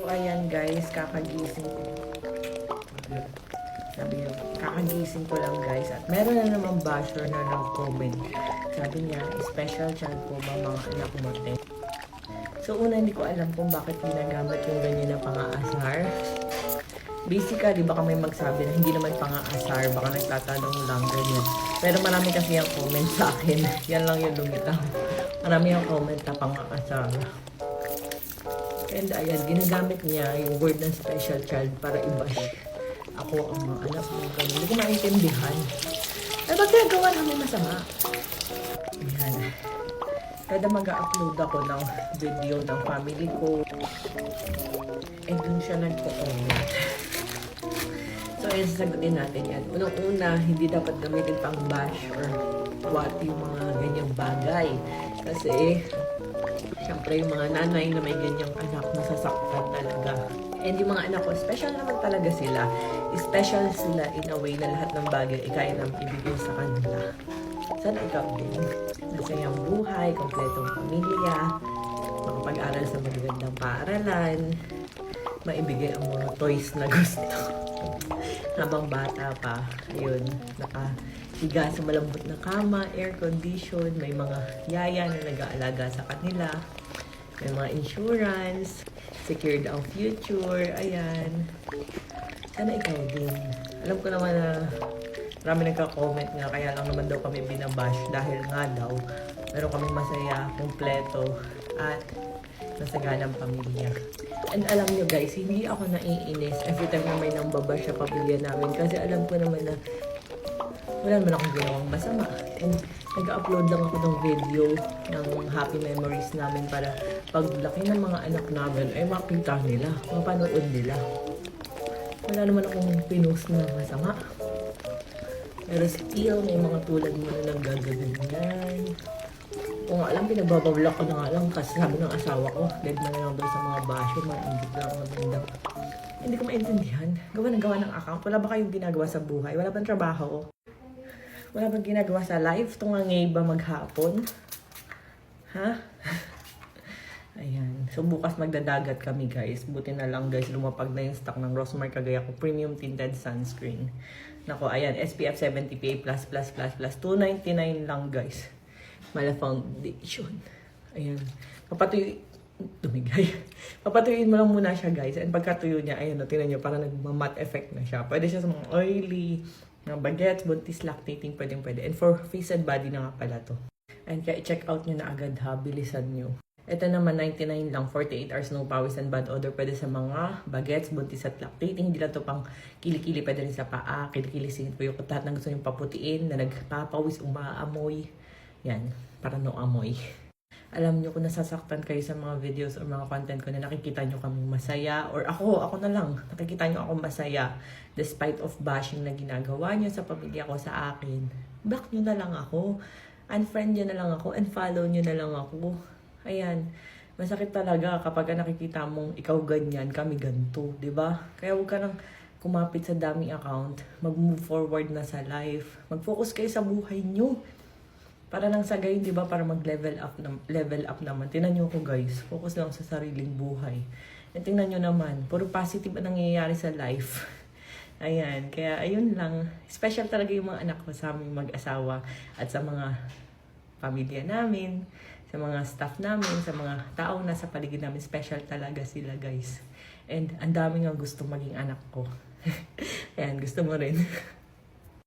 So, ayan guys, kakagising ko. Sabi niya, kakagising ko lang guys. At meron na naman basher na nag-comment. Sabi niya, special child po ba mga anak mo? So, una, hindi ko alam kung bakit ginagamit yung ganyan na pang-aasar. Basically, baka may magsabi na hindi naman pang-aasar. Baka nagtatanong lang ganyan. Pero marami kasi yung comment sa akin. Yan lang yung lumitaw. Marami yung comment na pang-aasar. And ayan, ginagamit niya yung word ng special child para i-bash ako ang mga anak mo. Ganun. Hindi ko maintindihan. Eh, ba't ginagawa namin masama? Ayan. Kada mag-upload ako ng video ng family ko, eh dun siya nagpo-comment. So, ayun, sasagutin natin yan. Unang-una, hindi dapat gamitin pang bash or what yung mga ganyang bagay. Kasi, Siyempre, yung mga nanay na may ganyang anak, masasaktan talaga. And yung mga anak ko, special naman talaga sila. Special sila in a way na lahat ng bagay ay kaya nang ibigay sa kanila. Sana ikaw din. Masayang buhay, kompletong pamilya, makapag-aral sa magagandang paaralan, maibigay ang mga toys na gusto. Habang bata pa, ayun, nakahiga sa malambot na kama, air condition, may mga yaya na nag-aalaga sa kanila, may mga insurance, secured ang future, ayan. Sana ikaw din. Alam ko naman na marami nagka-comment nga, kaya lang naman daw kami binabash dahil nga daw, meron kami masaya, kumpleto, at masaganang pamilya. And alam nyo guys, hindi ako naiinis every time na may nang babash sa pamilya namin kasi alam ko naman na wala naman akong ginawang masama. And nag-upload lang ako ng video ng happy memories namin para paglaki ng mga anak namin ay makita nila, mapanood nila. Wala naman akong pinost na masama. Pero still, may mga tulad mo na naggagawin yan. Kung nga alam, pinagbabawala ko na nga lang kasi sabi ng asawa ko, dead na lang daw sa mga basyo, mga ingit lang naman daw. Hindi ko maintindihan. Gawa ng gawa ng account. Wala ba kayong ginagawa sa buhay? Wala bang trabaho? Wala bang ginagawa sa life? Tungangay ba maghapon? Ha? Ayan. So, bukas magdadagat kami, guys. Buti na lang, guys, lumapag na yung stock ng Rosmar Cagayaco Premium Tinted Sunscreen. Nako, ayan. SPF 70 PA++++. 299 lang, guys. Mala Foundation. Ayan. Papatuyo... Dumigay. Papatuyuin mo lang muna siya, guys. And pagkatuyo niya, ayan, no, tinan nyo, parang nagma-matte effect na siya. Pwede siya sa mga oily, mga bagets, buntis, lactating, pwedeng pwede. And for face and body na nga pala to. And kaya i-check out nyo na agad ha, bilisan nyo. Ito naman, 99 lang, 48 hours no pawis and bad odor. Pwede sa mga bagets, buntis at lactating. Hindi lang to pang kilikili, pwede rin sa paa, kilikili, singit po yung lahat ng gusto nyo paputiin, na nagpapawis, umaamoy. Yan, para no amoy. Alam nyo kung nasasaktan kayo sa mga videos or mga content ko na nakikita nyo kami masaya or ako, ako na lang, nakikita nyo ako masaya despite of bashing na ginagawa nyo sa pamilya ko sa akin. Block nyo na lang ako. Unfriend nyo na lang ako and follow nyo na lang ako. Ayan. Masakit talaga kapag nakikita mong ikaw ganyan, kami ganto, 'di ba? Kaya huwag ka nang kumapit sa daming account. Mag-move forward na sa life. Mag-focus kayo sa buhay nyo. Para nang sa gayon, di ba, para mag-level up, na, level up naman. Tingnan nyo ako guys, focus lang sa sariling buhay. And tingnan nyo naman, puro positive ang nangyayari sa life. Ayan, kaya ayun lang. Special talaga yung mga anak ko sa aming mag-asawa at sa mga pamilya namin, sa mga staff namin, sa mga taong nasa paligid namin. Special talaga sila guys. And ang dami nga gusto maging anak ko. Ayan, gusto mo rin.